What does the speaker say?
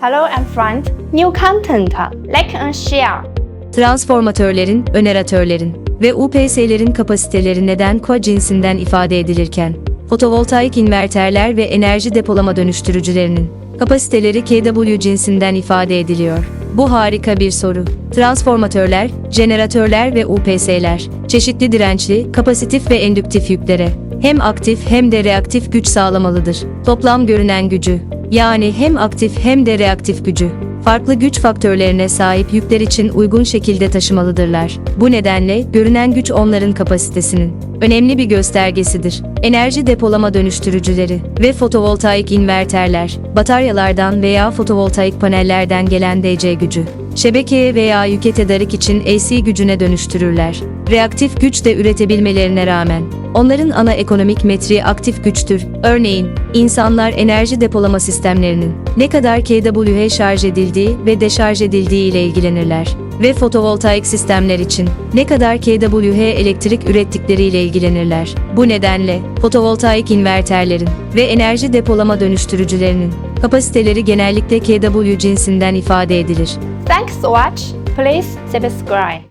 Hello and friend. New content. Like and share. Transformatörlerin, öneratörlerin ve UPS'lerin kapasiteleri neden Ko cinsinden ifade edilirken, fotovoltaik inverterler ve enerji depolama dönüştürücülerinin kapasiteleri KW cinsinden ifade ediliyor. Bu harika bir soru. Transformatörler, jeneratörler ve UPS'ler, çeşitli dirençli, kapasitif ve endüktif yüklere hem aktif hem de reaktif güç sağlamalıdır. Toplam görünen gücü, yani hem aktif hem de reaktif gücü, farklı güç faktörlerine sahip yükler için uygun şekilde taşımalıdırlar. Bu nedenle görünen güç onların kapasitesinin önemli bir göstergesidir. Enerji depolama dönüştürücüleri ve fotovoltaik inverterler, bataryalardan veya fotovoltaik panellerden gelen DC gücü, şebekeye veya yüke tedarik için AC gücüne dönüştürürler. Reaktif güç de üretebilmelerine rağmen, onların ana ekonomik metriği aktif güçtür. Örneğin, insanlar enerji depolama sistemlerinin ne kadar kWh şarj edildiği ve deşarj edildiği ile ilgilenirler ve fotovoltaik sistemler için ne kadar kWh elektrik ürettikleri ile ilgilenirler. Bu nedenle fotovoltaik inverterlerin ve enerji depolama dönüştürücülerinin kapasiteleri genellikle kW cinsinden ifade edilir. Thanks for watch. Please subscribe.